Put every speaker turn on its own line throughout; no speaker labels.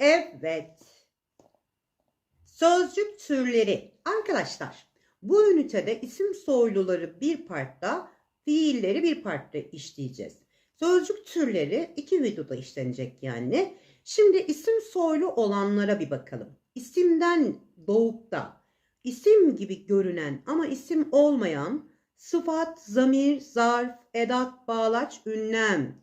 Evet. Sözcük türleri. Arkadaşlar bu ünitede isim soyluları bir partta, fiilleri bir partta işleyeceğiz. Sözcük türleri iki videoda işlenecek yani. Şimdi isim soylu olanlara bir bakalım. İsimden doğup da isim gibi görünen ama isim olmayan sıfat, zamir, zarf, edat, bağlaç, ünlem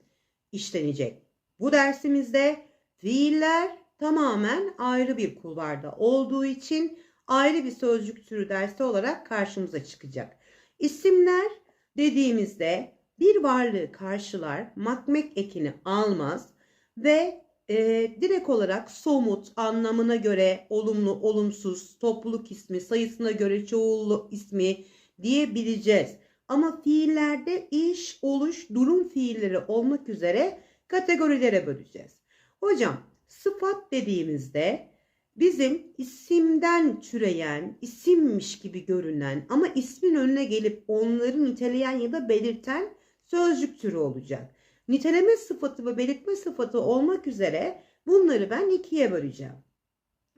işlenecek. Bu dersimizde fiiller tamamen ayrı bir kulvarda olduğu için ayrı bir sözcük türü dersi olarak karşımıza çıkacak. İsimler dediğimizde bir varlığı karşılar, makmek ekini almaz ve e, direkt olarak somut anlamına göre olumlu, olumsuz, topluluk ismi, sayısına göre çoğul ismi diyebileceğiz. Ama fiillerde iş, oluş, durum fiilleri olmak üzere kategorilere böleceğiz. Hocam sıfat dediğimizde bizim isimden türeyen, isimmiş gibi görünen ama ismin önüne gelip onları niteleyen ya da belirten sözcük türü olacak. Niteleme sıfatı ve belirtme sıfatı olmak üzere bunları ben ikiye böleceğim.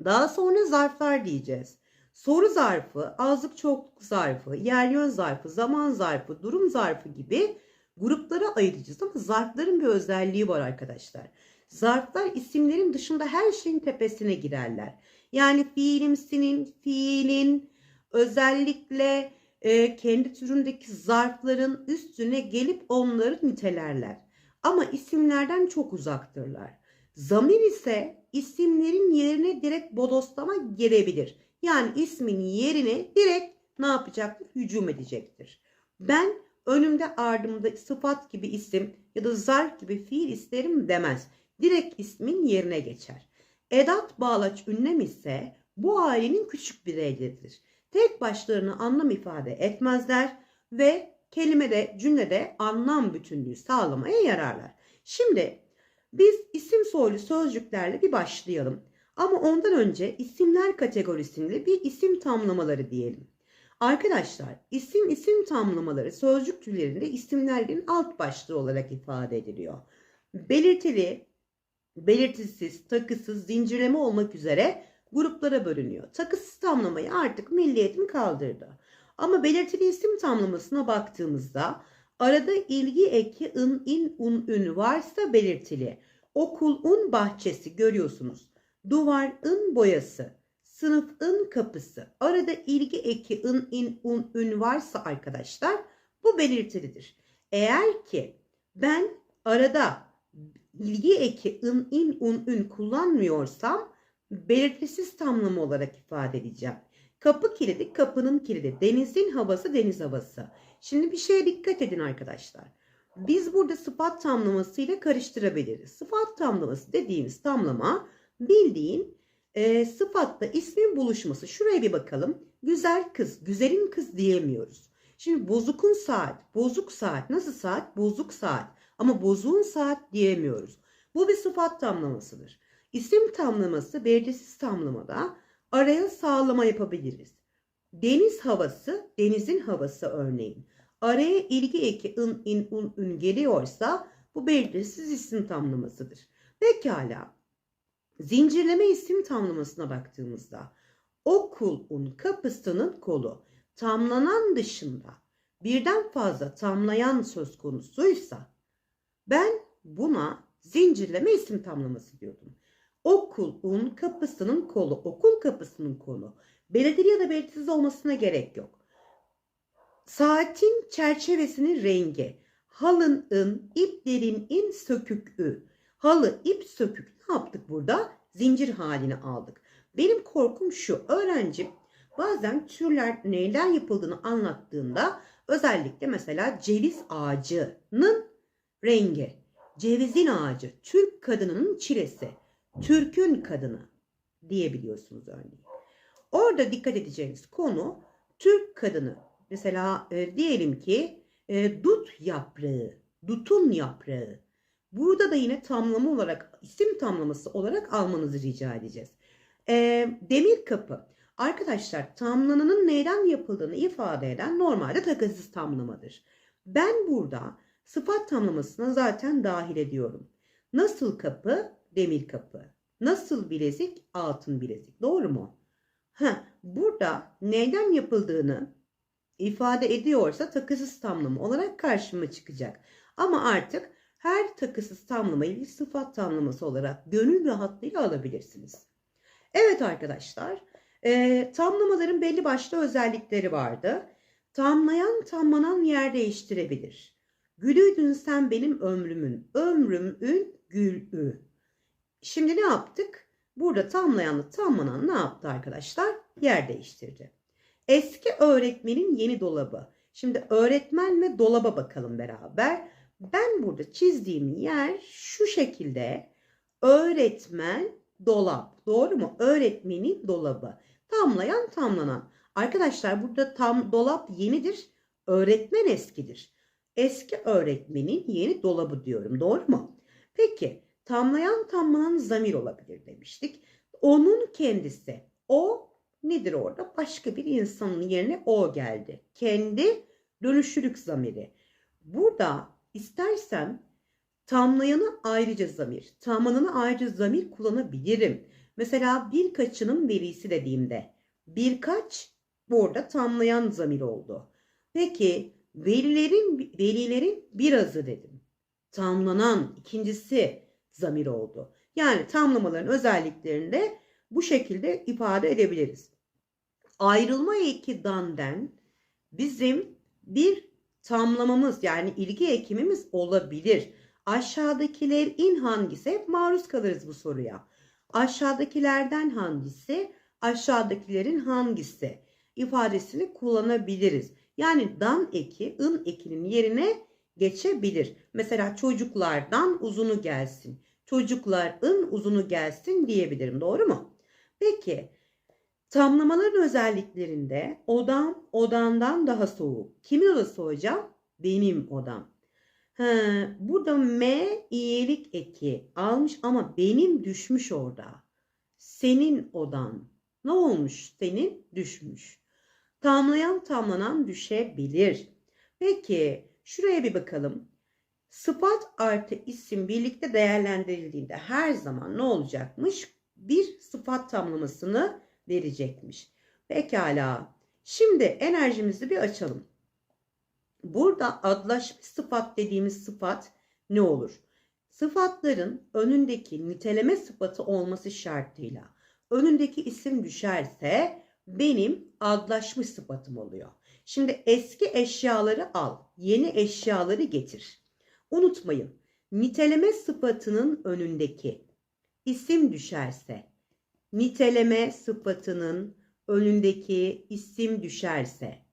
Daha sonra zarflar diyeceğiz. Soru zarfı, azlık çokluk zarfı, yer yön zarfı, zaman zarfı, durum zarfı gibi gruplara ayıracağız ama zarfların bir özelliği var arkadaşlar. Zarflar isimlerin dışında her şeyin tepesine girerler. Yani fiilimsinin, fiilin özellikle e, kendi türündeki zarfların üstüne gelip onları nitelerler. Ama isimlerden çok uzaktırlar. Zamir ise isimlerin yerine direkt bodoslama girebilir. Yani ismin yerine direkt ne yapacaktır? Hücum edecektir. Ben önümde ardımda sıfat gibi isim ya da zarf gibi fiil isterim demez. Direkt ismin yerine geçer. Edat bağlaç ünlem ise bu ailenin küçük bireyleridir. Tek başlarına anlam ifade etmezler ve kelimede, cümlede anlam bütünlüğü sağlamaya yararlar. Şimdi biz isim soylu sözcüklerle bir başlayalım. Ama ondan önce isimler kategorisinde bir isim tamlamaları diyelim. Arkadaşlar isim isim tamlamaları sözcük türlerinde isimlerin alt başlığı olarak ifade ediliyor. Belirtili, belirtisiz, takısız, zincirleme olmak üzere gruplara bölünüyor. Takısız tamlamayı artık Milli kaldırdı. Ama belirtili isim tamlamasına baktığımızda arada ilgi eki ın, in, un, ün varsa belirtili. Okul, un bahçesi görüyorsunuz. Duvar, ın boyası. Sınıf, ın kapısı. Arada ilgi eki ın, in, un, ün varsa arkadaşlar bu belirtilidir. Eğer ki ben arada ilgi eki ın, in, un, ün kullanmıyorsam belirtisiz tamlama olarak ifade edeceğim. Kapı kilidi kapının kilidi. Denizin havası deniz havası. Şimdi bir şeye dikkat edin arkadaşlar. Biz burada sıfat tamlamasıyla karıştırabiliriz. Sıfat tamlaması dediğimiz tamlama bildiğin e, sıfatla ismin buluşması. Şuraya bir bakalım. Güzel kız, güzelin kız diyemiyoruz. Şimdi bozukun saat, bozuk saat. Nasıl saat? Bozuk saat. Ama bozuğun saat diyemiyoruz. Bu bir sıfat tamlamasıdır. İsim tamlaması belirtisiz tamlamada araya sağlama yapabiliriz. Deniz havası, denizin havası örneğin. Araya ilgi eki ın, in, un, ün geliyorsa bu belirtisiz isim tamlamasıdır. Pekala. Zincirleme isim tamlamasına baktığımızda okulun kapısının kolu tamlanan dışında birden fazla tamlayan söz konusuysa ben buna zincirleme isim tamlaması diyordum. Okulun kapısının kolu, okul kapısının kolu. Belirtili ya da belirtisiz olmasına gerek yok. Saatin çerçevesinin rengi. Halın ın, iplerin in sökük ü. Halı, ip, sökük. Ne yaptık burada? Zincir halini aldık. Benim korkum şu. Öğrencim bazen türler neyden yapıldığını anlattığında özellikle mesela ceviz ağacının rengi. Cevizin ağacı, Türk kadınının çilesi, Türk'ün kadını diyebiliyorsunuz örneğin. Orada dikkat edeceğiniz konu Türk kadını. Mesela e, diyelim ki e, dut yaprağı, dutun yaprağı. Burada da yine tamlama olarak, isim tamlaması olarak almanızı rica edeceğiz. E, demir kapı. Arkadaşlar tamlananın neyden yapıldığını ifade eden normalde takısız tamlamadır. Ben burada sıfat tamlamasına zaten dahil ediyorum. Nasıl kapı? Demir kapı. Nasıl bilezik? Altın bilezik. Doğru mu? Ha, burada neyden yapıldığını ifade ediyorsa takısız tamlama olarak karşıma çıkacak. Ama artık her takısız tamlamayı bir sıfat tamlaması olarak gönül rahatlığıyla alabilirsiniz. Evet arkadaşlar, e, tamlamaların belli başlı özellikleri vardı. Tamlayan tamlanan yer değiştirebilir. Gülüydün sen benim ömrümün, ömrümün gülü. Şimdi ne yaptık? Burada tamlayanla tamlanan ne yaptı arkadaşlar? Yer değiştirdi. Eski öğretmenin yeni dolabı. Şimdi öğretmen ve dolaba bakalım beraber. Ben burada çizdiğim yer şu şekilde. Öğretmen, dolap. Doğru mu? Öğretmenin dolabı. Tamlayan, tamlanan. Arkadaşlar burada tam dolap yenidir. Öğretmen eskidir. Eski öğretmenin yeni dolabı diyorum. Doğru mu? Peki tamlayan tamlanan zamir olabilir demiştik. Onun kendisi. O nedir orada? Başka bir insanın yerine o geldi. Kendi dönüşürük zamiri. Burada istersem tamlayanı ayrıca zamir, tamlananı ayrıca zamir kullanabilirim. Mesela birkaçının velisi dediğimde birkaç burada tamlayan zamir oldu. Peki velilerin velilerin birazı dedim. Tamlanan ikincisi zamir oldu. Yani tamlamaların özelliklerini de bu şekilde ifade edebiliriz. Ayrılma eki danden bizim bir tamlamamız yani ilgi ekimimiz olabilir. Aşağıdakilerin hangisi? Hep maruz kalırız bu soruya. Aşağıdakilerden hangisi? Aşağıdakilerin hangisi? ifadesini kullanabiliriz. Yani dan eki, ın ekinin yerine geçebilir. Mesela çocuklardan uzunu gelsin. Çocukların uzunu gelsin diyebilirim. Doğru mu? Peki tamlamaların özelliklerinde odam odandan daha soğuk. Kimin odası hocam? Benim odam. Ha, burada M iyilik eki almış ama benim düşmüş orada. Senin odan. Ne olmuş? Senin düşmüş. Tamlayan tamlanan düşebilir. Peki şuraya bir bakalım. Sıfat artı isim birlikte değerlendirildiğinde her zaman ne olacakmış? Bir sıfat tamlamasını verecekmiş. Pekala. Şimdi enerjimizi bir açalım. Burada adlaşmış sıfat dediğimiz sıfat ne olur? Sıfatların önündeki niteleme sıfatı olması şartıyla önündeki isim düşerse benim adlaşmış sıfatım oluyor. Şimdi eski eşyaları al, yeni eşyaları getir. Unutmayın, niteleme sıfatının önündeki isim düşerse, niteleme sıfatının önündeki isim düşerse,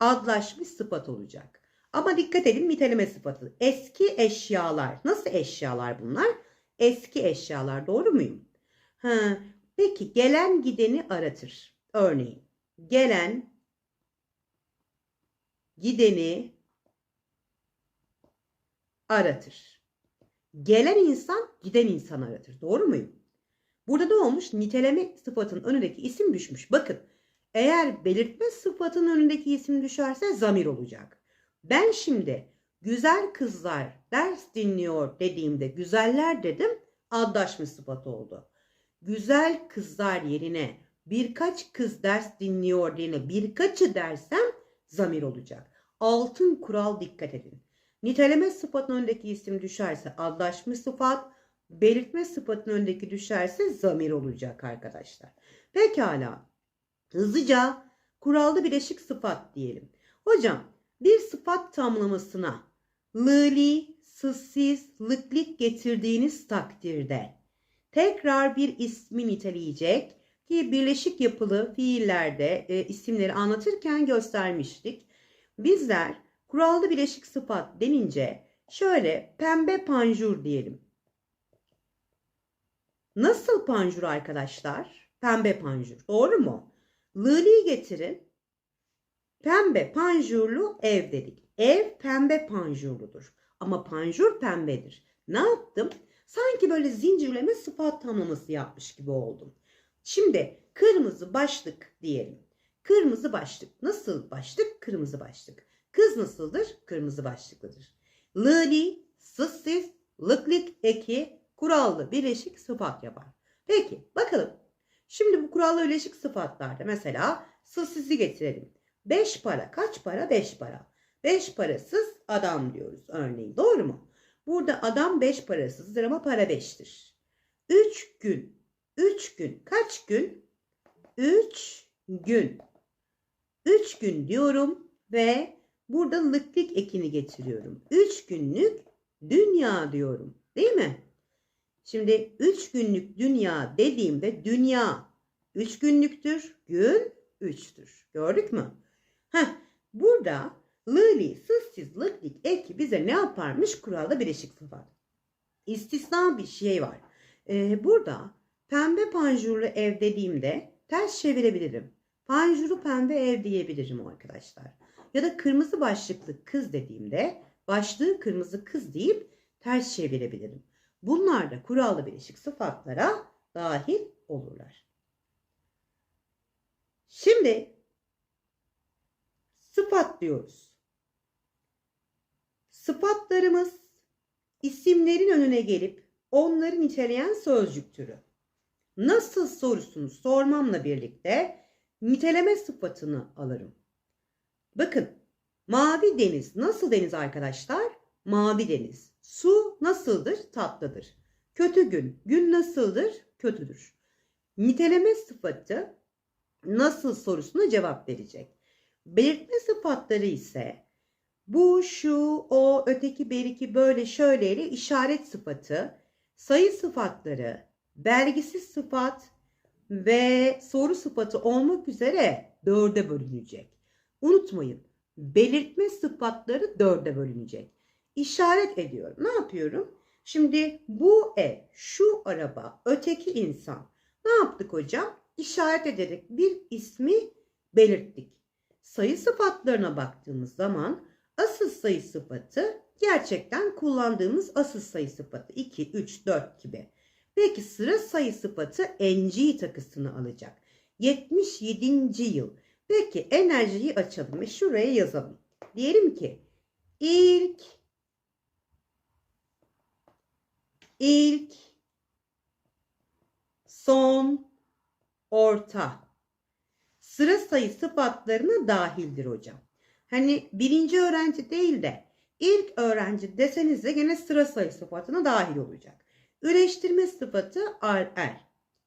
adlaşmış sıfat olacak. Ama dikkat edin niteleme sıfatı. Eski eşyalar. Nasıl eşyalar bunlar? Eski eşyalar. Doğru muyum? Ha, peki gelen gideni aratır. Örneğin gelen gideni aratır. Gelen insan giden insan aratır. Doğru muyum? Burada ne olmuş? Niteleme sıfatının önündeki isim düşmüş. Bakın eğer belirtme sıfatının önündeki isim düşerse zamir olacak. Ben şimdi güzel kızlar ders dinliyor dediğimde güzeller dedim addaşmış sıfat oldu. Güzel kızlar yerine birkaç kız ders dinliyor diye birkaçı dersem zamir olacak. Altın kural dikkat edin. Niteleme sıfatının önündeki isim düşerse adlaşmış sıfat, belirtme sıfatının önündeki düşerse zamir olacak arkadaşlar. Pekala. Hızlıca kurallı bileşik sıfat diyelim. Hocam bir sıfat tamlamasına lıli, sızsiz, lıklik getirdiğiniz takdirde tekrar bir ismi niteleyecek ki birleşik yapılı fiillerde e, isimleri anlatırken göstermiştik. Bizler kurallı bileşik sıfat denince şöyle pembe panjur diyelim. Nasıl panjur arkadaşlar? Pembe panjur. Doğru mu? Lili getirin. Pembe panjurlu ev dedik. Ev pembe panjurludur. Ama panjur pembedir. Ne yaptım? Sanki böyle zincirleme sıfat tamlaması yapmış gibi oldum. Şimdi kırmızı başlık diyelim. Kırmızı başlık. Nasıl başlık? Kırmızı başlık. Kız nasıldır? Kırmızı başlıklıdır. Lili, sızsız, lıklık eki kurallı birleşik sıfat yapar. Peki bakalım. Şimdi bu kurallı birleşik sıfatlarda mesela sızsızı getirelim. Beş para kaç para? Beş para. Beş parasız adam diyoruz örneğin. Doğru mu? Burada adam beş parasızdır ama para beştir. Üç gün. Üç gün. Kaç gün? Üç gün. Üç gün diyorum ve burada lıklık ekini getiriyorum. Üç günlük dünya diyorum. Değil mi? Şimdi üç günlük dünya dediğimde dünya üç günlüktür. Gün üçtür. Gördük mü? Heh, burada Lili, sızsız, lıklık eki bize ne yaparmış? Kuralda bileşik sıfat. İstisna bir şey var. Ee, burada pembe panjurlu ev dediğimde ters çevirebilirim. Panjuru pembe ev diyebilirim arkadaşlar. Ya da kırmızı başlıklı kız dediğimde başlığı kırmızı kız deyip ters çevirebilirim. Bunlar da kurallı bileşik sıfatlara dahil olurlar. Şimdi sıfat diyoruz. Sıfatlarımız isimlerin önüne gelip onları niteleyen sözcük türü. Nasıl sorusunu sormamla birlikte niteleme sıfatını alırım. Bakın mavi deniz nasıl deniz arkadaşlar? Mavi deniz. Su nasıldır? Tatlıdır. Kötü gün. Gün nasıldır? Kötüdür. Niteleme sıfatı nasıl sorusuna cevap verecek. Belirtme sıfatları ise bu, şu, o, öteki, beriki, böyle, şöyle ile işaret sıfatı, sayı sıfatları, belgisiz sıfat ve soru sıfatı olmak üzere dörde bölünecek. Unutmayın, belirtme sıfatları dörde bölünecek. İşaret ediyorum. Ne yapıyorum? Şimdi bu ev, şu araba, öteki insan. Ne yaptık hocam? İşaret ederek bir ismi belirttik. Sayı sıfatlarına baktığımız zaman asıl sayı sıfatı gerçekten kullandığımız asıl sayı sıfatı 2, 3, 4 gibi. Peki sıra sayı sıfatı NG takısını alacak. 77. yıl. Peki enerjiyi açalım ve şuraya yazalım. Diyelim ki ilk ilk son orta sıra sayı sıfatlarına dahildir hocam. Hani birinci öğrenci değil de ilk öğrenci deseniz de gene sıra sayı sıfatına dahil olacak. Üreştirme sıfatı ar er.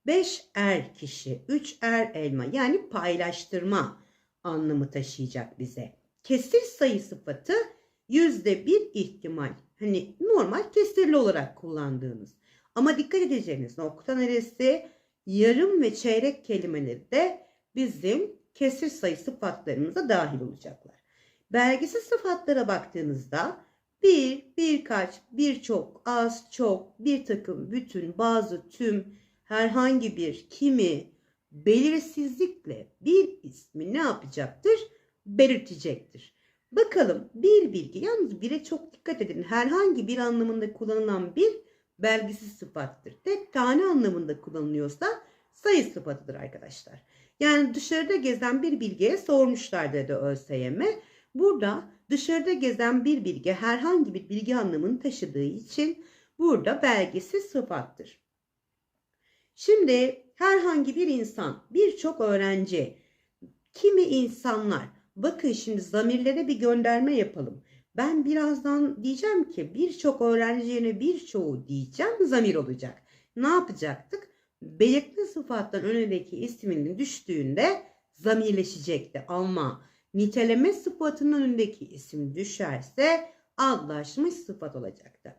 5 er kişi, 3 er elma yani paylaştırma anlamı taşıyacak bize. Kesir sayı sıfatı yüzde bir ihtimal. Hani normal kesirli olarak kullandığımız. Ama dikkat edeceğiniz nokta neresi? Yarım ve çeyrek kelimeleri de bizim kesir sayı sıfatlarımıza dahil olacaklar. Belgisiz sıfatlara baktığınızda bir, birkaç, birçok, az, çok, bir takım, bütün, bazı, tüm, herhangi bir, kimi, belirsizlikle bir ismi ne yapacaktır? Belirtecektir. Bakalım bir bilgi, yalnız bire çok dikkat edin. Herhangi bir anlamında kullanılan bir belgisiz sıfattır. Tek tane anlamında kullanılıyorsa sayı sıfatıdır arkadaşlar. Yani dışarıda gezen bir bilgiye sormuşlar dedi ÖSYM. Burada dışarıda gezen bir bilgi herhangi bir bilgi anlamını taşıdığı için burada belgesiz sıfattır. Şimdi herhangi bir insan, birçok öğrenci, kimi insanlar, bakın şimdi zamirlere bir gönderme yapalım. Ben birazdan diyeceğim ki birçok öğrenci yerine birçoğu diyeceğim zamir olacak. Ne yapacaktık? Belirtme sıfattan önündeki isminin düştüğünde zamirleşecekti ama niteleme sıfatının önündeki isim düşerse adlaşmış sıfat olacaktı.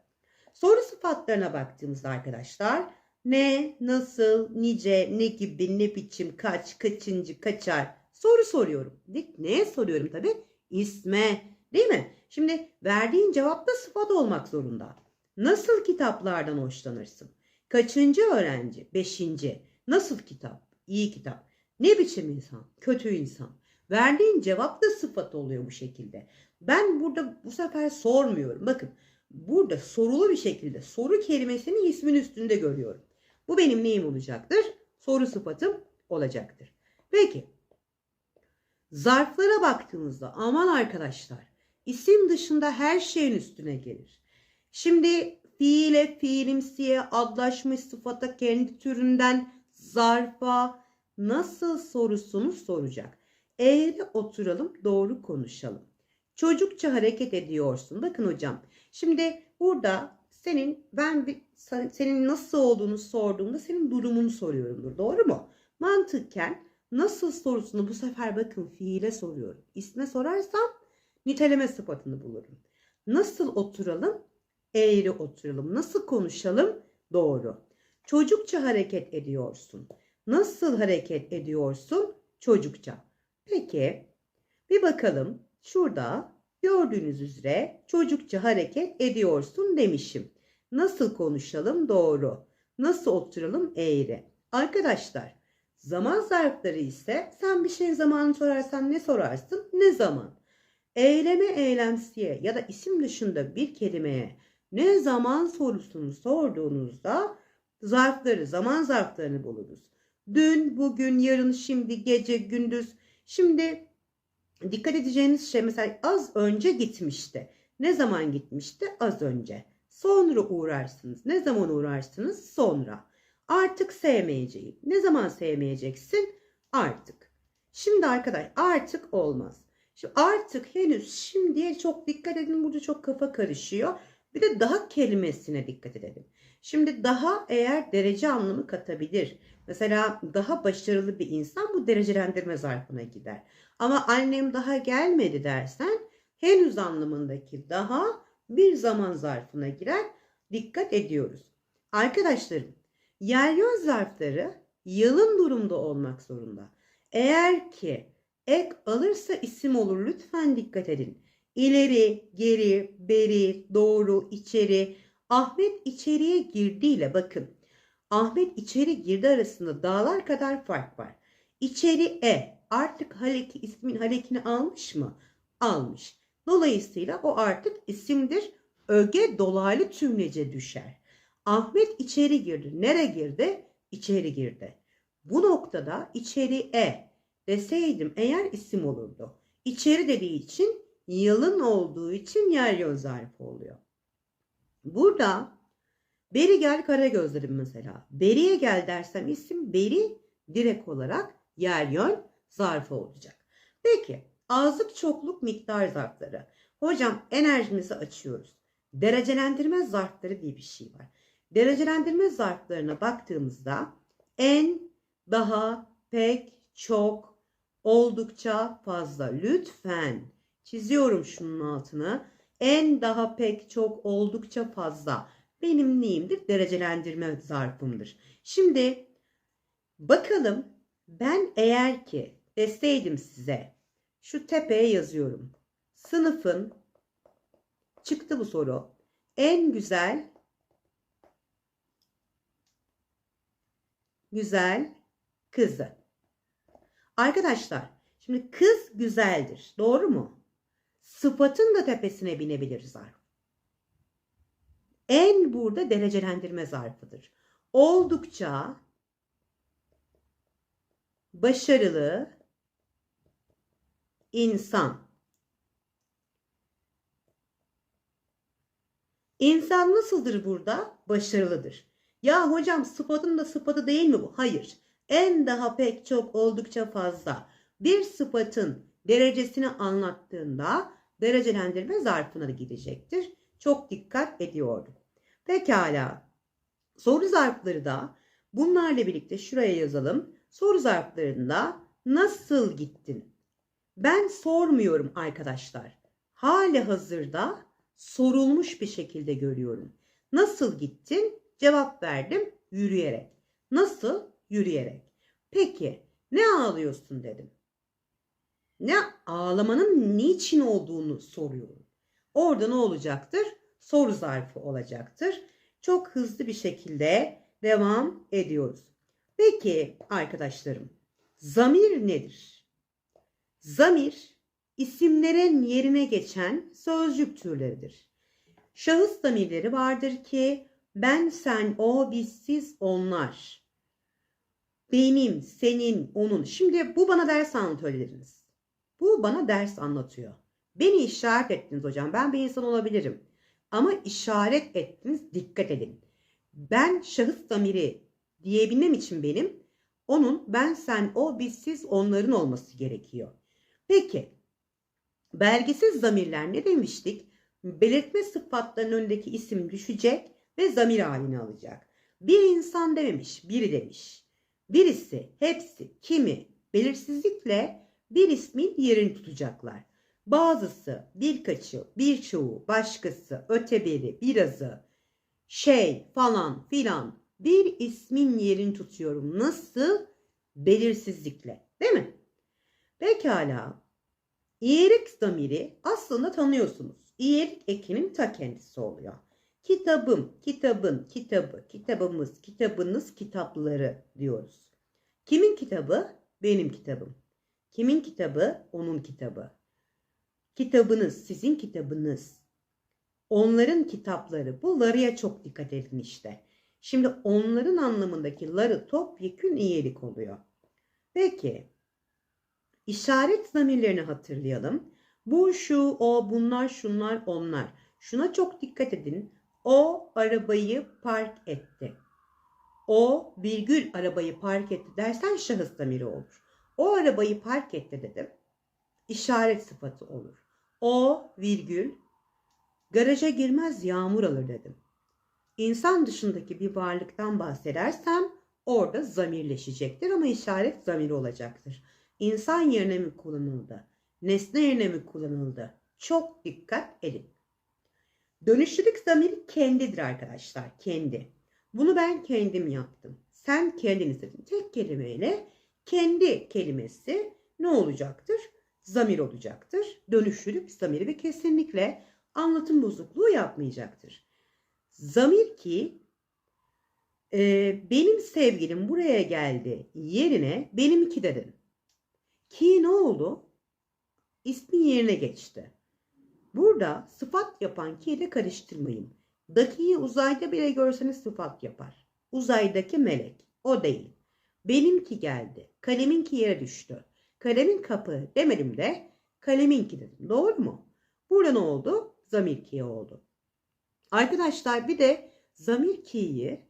Soru sıfatlarına baktığımızda arkadaşlar ne, nasıl, nice, ne gibi, ne biçim, kaç, kaçıncı, kaçar soru soruyorum. Neye soruyorum tabi? İsme değil mi? Şimdi verdiğin cevap da sıfat olmak zorunda. Nasıl kitaplardan hoşlanırsın? Kaçıncı öğrenci? Beşinci. Nasıl kitap? İyi kitap. Ne biçim insan? Kötü insan. Verdiğin cevap da sıfat oluyor bu şekilde. Ben burada bu sefer sormuyorum. Bakın burada sorulu bir şekilde soru kelimesini ismin üstünde görüyorum. Bu benim neyim olacaktır? Soru sıfatım olacaktır. Peki. Zarflara baktığımızda aman arkadaşlar isim dışında her şeyin üstüne gelir. Şimdi fiile, fiilimsiye, adlaşmış sıfata kendi türünden zarfa nasıl sorusunu soracak. Eğri oturalım doğru konuşalım. Çocukça hareket ediyorsun. Bakın hocam. Şimdi burada senin ben bir, senin nasıl olduğunu sorduğumda senin durumunu soruyorumdur. Doğru mu? Mantıken nasıl sorusunu bu sefer bakın fiile soruyorum. İsme sorarsam niteleme sıfatını bulurum. Nasıl oturalım? Eğri oturalım. Nasıl konuşalım? Doğru. Çocukça hareket ediyorsun. Nasıl hareket ediyorsun? Çocukça. Peki bir bakalım. Şurada gördüğünüz üzere çocukça hareket ediyorsun demişim. Nasıl konuşalım? Doğru. Nasıl oturalım? Eğri. Arkadaşlar zaman zarfları ise sen bir şey zamanı sorarsan ne sorarsın? Ne zaman? Eyleme eylemsiye ya da isim dışında bir kelimeye ne zaman sorusunu sorduğunuzda zarfları, zaman zarflarını buluruz. Dün, bugün, yarın, şimdi, gece, gündüz. Şimdi dikkat edeceğiniz şey mesela az önce gitmişti. Ne zaman gitmişti? Az önce. Sonra uğrarsınız. Ne zaman uğrarsınız? Sonra. Artık sevmeyeceğim. Ne zaman sevmeyeceksin? Artık. Şimdi arkadaş artık olmaz. Şimdi artık henüz şimdiye çok dikkat edin. Burada çok kafa karışıyor. Bir de daha kelimesine dikkat edelim. Şimdi daha eğer derece anlamı katabilir. Mesela daha başarılı bir insan bu derecelendirme zarfına gider. Ama annem daha gelmedi dersen henüz anlamındaki daha bir zaman zarfına girer. Dikkat ediyoruz. Arkadaşlarım yer yön zarfları yalın durumda olmak zorunda. Eğer ki ek alırsa isim olur lütfen dikkat edin. İleri, geri, beri, doğru, içeri. Ahmet içeriye girdiyle bakın. Ahmet içeri girdi arasında dağlar kadar fark var. İçeri e artık Haleki ismin Halekini almış mı? Almış. Dolayısıyla o artık isimdir. Öge dolaylı tümlece düşer. Ahmet içeri girdi. Nere girdi? İçeri girdi. Bu noktada içeri e deseydim eğer isim olurdu. İçeri dediği için yalın olduğu için yer yön zarfı oluyor. Burada Beri gel kara gözlerim mesela. Beriye gel dersem isim beri direkt olarak yer yön zarfı olacak. Peki azlık çokluk miktar zarfları. Hocam enerjimizi açıyoruz. Derecelendirme zarfları diye bir şey var. Derecelendirme zarflarına baktığımızda en, daha, pek, çok, oldukça fazla. Lütfen çiziyorum şunun altını. En, daha, pek, çok, oldukça fazla benim neyimdir? Derecelendirme zarfımdır. Şimdi bakalım ben eğer ki deseydim size şu tepeye yazıyorum. Sınıfın çıktı bu soru. En güzel güzel kızı. Arkadaşlar şimdi kız güzeldir. Doğru mu? Sıfatın da tepesine binebilir zarf. En burada derecelendirme zarfıdır. Oldukça başarılı insan. İnsan nasıldır burada? Başarılıdır. Ya hocam sıfatın da sıfatı değil mi bu? Hayır. En daha pek çok oldukça fazla. Bir sıfatın derecesini anlattığında derecelendirme zarfına da gidecektir çok dikkat ediyordum. Pekala. Soru zarfları da bunlarla birlikte şuraya yazalım. Soru zarflarında nasıl gittin? Ben sormuyorum arkadaşlar. Hali hazırda sorulmuş bir şekilde görüyorum. Nasıl gittin? Cevap verdim yürüyerek. Nasıl? Yürüyerek. Peki ne ağlıyorsun dedim. Ne ağlamanın niçin olduğunu soruyorum. Orada ne olacaktır? Soru zarfı olacaktır. Çok hızlı bir şekilde devam ediyoruz. Peki arkadaşlarım, zamir nedir? Zamir isimlerin yerine geçen sözcük türleridir. Şahıs zamirleri vardır ki ben, sen, o, biz, siz, onlar. Benim, senin, onun. Şimdi bu bana ders anlatıyorlarınız. Bu bana ders anlatıyor. Beni işaret ettiniz hocam. Ben bir insan olabilirim. Ama işaret ettiniz dikkat edin. Ben şahıs zamiri diyebilmem için benim onun ben sen o biz siz onların olması gerekiyor. Peki belgesiz zamirler ne demiştik? Belirtme sıfatlarının önündeki isim düşecek ve zamir halini alacak. Bir insan dememiş, biri demiş. Birisi, hepsi, kimi belirsizlikle bir ismin yerini tutacaklar. Bazısı, birkaçı, birçoğu, başkası, öteberi, birazı, şey falan filan bir ismin yerini tutuyorum. Nasıl? Belirsizlikle. Değil mi? Pekala. İyerik zamiri aslında tanıyorsunuz. İyerik ekinin ta kendisi oluyor. Kitabım, kitabın, kitabı, kitabımız, kitabınız, kitapları diyoruz. Kimin kitabı? Benim kitabım. Kimin kitabı? Onun kitabı. Kitabınız, sizin kitabınız. Onların kitapları. Bu larıya çok dikkat edin işte. Şimdi onların anlamındaki ları topyekün iyilik oluyor. Peki. işaret zamirlerini hatırlayalım. Bu, şu, o, bunlar, şunlar, onlar. Şuna çok dikkat edin. O arabayı park etti. O virgül arabayı park etti dersen şahıs zamiri olur. O arabayı park etti dedim. İşaret sıfatı olur. O virgül garaja girmez yağmur alır dedim. İnsan dışındaki bir varlıktan bahsedersem orada zamirleşecektir ama işaret zamiri olacaktır. İnsan yerine mi kullanıldı? Nesne yerine mi kullanıldı? Çok dikkat edin. Dönüşlülük zamiri kendidir arkadaşlar. Kendi. Bunu ben kendim yaptım. Sen kendin istedin. Tek kelimeyle kendi kelimesi ne olacaktır? Zamir olacaktır. Dönüşlülük zamiri ve kesinlikle anlatım bozukluğu yapmayacaktır. Zamir ki e, benim sevgilim buraya geldi yerine benimki dedin. Ki ne oldu? İsmin yerine geçti. Burada sıfat yapan ki ile karıştırmayın. Dakiyi uzayda bile görseniz sıfat yapar. Uzaydaki melek. O değil. Benimki geldi. Kaleminki yere düştü. Kalemin kapı demedim de kaleminki dedim. Doğru mu? Burada ne oldu? Zamir ki oldu. Arkadaşlar bir de zamir ki'yi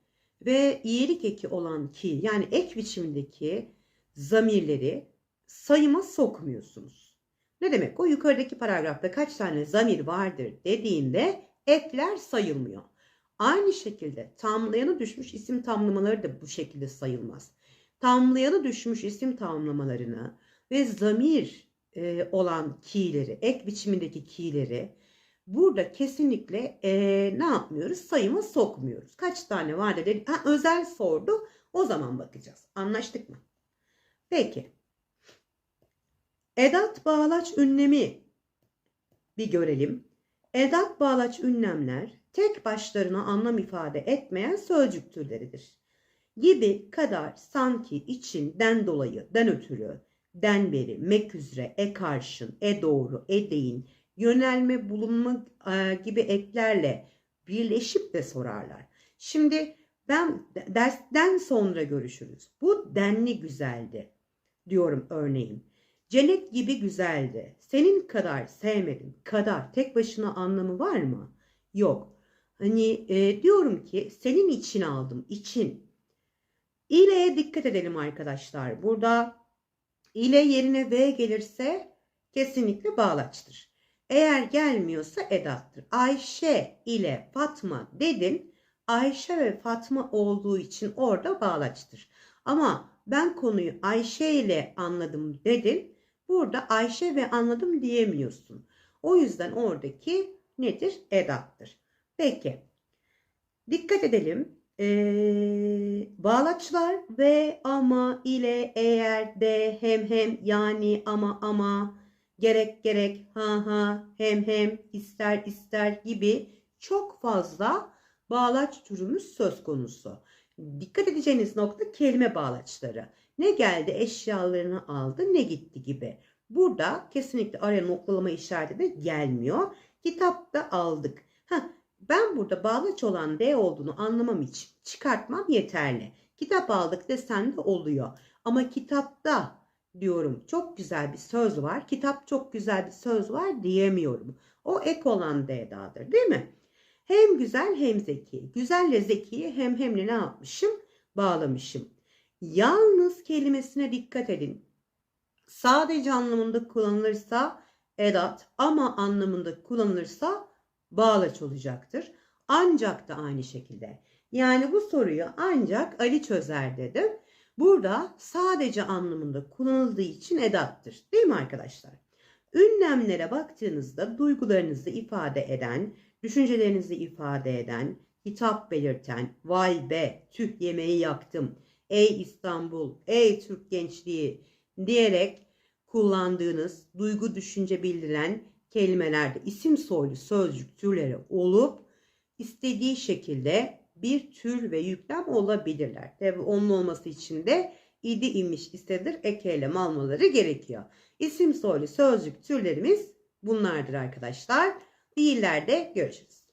ve iyilik eki olan ki yani ek biçimindeki zamirleri sayıma sokmuyorsunuz. Ne demek? O yukarıdaki paragrafta kaç tane zamir vardır dediğinde ekler sayılmıyor. Aynı şekilde tamlayanı düşmüş isim tamlamaları da bu şekilde sayılmaz. Tamlayanı düşmüş isim tamlamalarını ve zamir e, olan ki'leri, ek biçimindeki ki'leri burada kesinlikle e, ne yapmıyoruz? Sayıma sokmuyoruz. Kaç tane var dedi. Ha, özel sordu. O zaman bakacağız. Anlaştık mı? Peki. Edat bağlaç ünlemi bir görelim. Edat bağlaç ünlemler tek başlarına anlam ifade etmeyen sözcük türleridir. Gibi, kadar, sanki, için, den dolayı, den ötürü, den beri, mek üzere, e karşın, e doğru, e deyin, yönelme, bulunma e, gibi eklerle birleşip de sorarlar. Şimdi ben dersten sonra görüşürüz. Bu denli güzeldi diyorum örneğin. Cennet gibi güzeldi. Senin kadar sevmedim. Kadar tek başına anlamı var mı? Yok. Hani e, diyorum ki senin için aldım. için. İle'ye dikkat edelim arkadaşlar. Burada ile yerine V gelirse kesinlikle bağlaçtır. Eğer gelmiyorsa edattır. Ayşe ile Fatma dedin. Ayşe ve Fatma olduğu için orada bağlaçtır. Ama ben konuyu Ayşe ile anladım dedin. Burada Ayşe ve anladım diyemiyorsun. O yüzden oradaki nedir? Edattır. Peki. Dikkat edelim. Ee, bağlaçlar ve ama ile eğer de hem hem yani ama ama gerek gerek ha ha hem hem ister ister gibi çok fazla bağlaç türümüz söz konusu. Dikkat edeceğiniz nokta kelime bağlaçları. Ne geldi eşyalarını aldı ne gitti gibi. Burada kesinlikle araya noktalama işareti de gelmiyor. Kitapta aldık. Ben burada bağlaç olan D olduğunu anlamam için çıkartmam yeterli. Kitap aldık desen de oluyor. Ama kitapta diyorum. Çok güzel bir söz var. Kitap çok güzel bir söz var diyemiyorum. O ek olan da edadır değil mi? Hem güzel hem zeki. Güzelle zekiyi hem hemle ne yapmışım? Bağlamışım. Yalnız kelimesine dikkat edin. Sadece anlamında kullanılırsa edat ama anlamında kullanılırsa bağlaç olacaktır. Ancak da aynı şekilde. Yani bu soruyu ancak Ali çözer dedim. Burada sadece anlamında kullanıldığı için edattır. Değil mi arkadaşlar? Ünlemlere baktığınızda duygularınızı ifade eden, düşüncelerinizi ifade eden, hitap belirten, vay be, tüh yemeği yaktım, ey İstanbul, ey Türk gençliği diyerek kullandığınız duygu düşünce bildiren kelimelerde isim soylu sözcük türleri olup istediği şekilde bir tür ve yüklem olabilirler. Tabi onun olması için de idi imiş istedir ek eylem almaları gerekiyor. İsim soylu sözcük türlerimiz bunlardır arkadaşlar. Fiillerde görüşürüz.